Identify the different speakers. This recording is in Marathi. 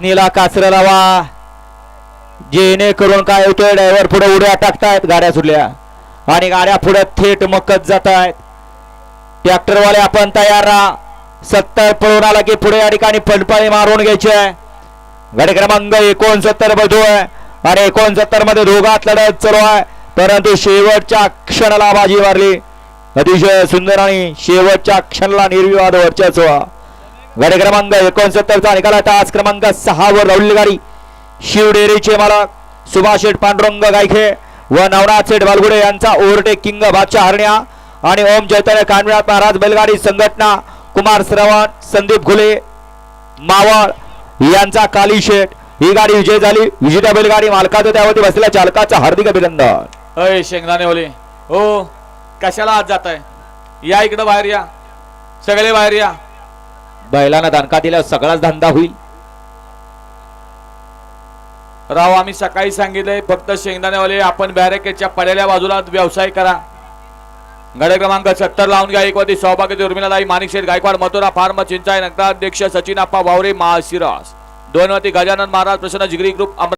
Speaker 1: नीला कासरा लावा. जेणेकरून काय होतोय ड्रायव्हर पुढे उड्या टाकतायत गाड्या सुटल्या. आणि गाड्या पुढे थेट मकत जात आहेत ट्रॅक्टरवाले आपण तयार राहा. सत्तर पळून आला की पुढे या ठिकाणी फलपाळी मारून घ्यायची आहे. गाडी क्रमांक एकोणसत्तर आहे. आणि एकोणसत्तरमध्ये दोघात लढत चालू आहे. परंतु शेवटच्या क्षणाला बाजी मारली. अतिशय सुंदर आणि शेवटच्या क्षणाला निर्विवाद वर्चस्व. गाडी क्रमांक एकोणसत्तरचा निकाला तास क्रमांक सहा वर राहुल गाडी. शिवडेरीचे मालक सुभाष शेठ पांडुरंग गायखे व नवनाथ शेठ बालगुडे यांचा ओव्हरटेक किंग बादशाह हरण्या आणि ओम चैतन्य कानविनाथ महाराज बैलगाडी संघटना कुमार श्रवण संदीप घुले मावळ यांचा काली शेठ. ही गाडी विजय झाली. विजेता बैलगाडी मालकाचं त्यावरती बसलेल्या चालकाचं हार्दिक अभिनंदन.
Speaker 2: अय शेंगदाणे ओले. हो कशाला आज जात आहे या इकडं बाहेर या. सगळे बाहेर या.
Speaker 1: बैलांना दणका दिल्यावर सगळाच धंदा होईल.
Speaker 2: राव आम्ही सकाळी सांगितलंय फक्त शेंगदाणेवाले आपण बॅरेकेटच्या पडलेल्या बाजूला व्यवसाय करा. गडे क्रमांक सत्तर लावून घ्या एकवती सहभागी सौभाग्य उर्मिलादाई माणिक शेठ गायकवाड मथुरा फार्म चिंचाय नगराध्यक्ष सचिन आप्पा वावरे महाशिरास दोनवती गजानन महाराज प्रसन्न जिगरी ग्रुप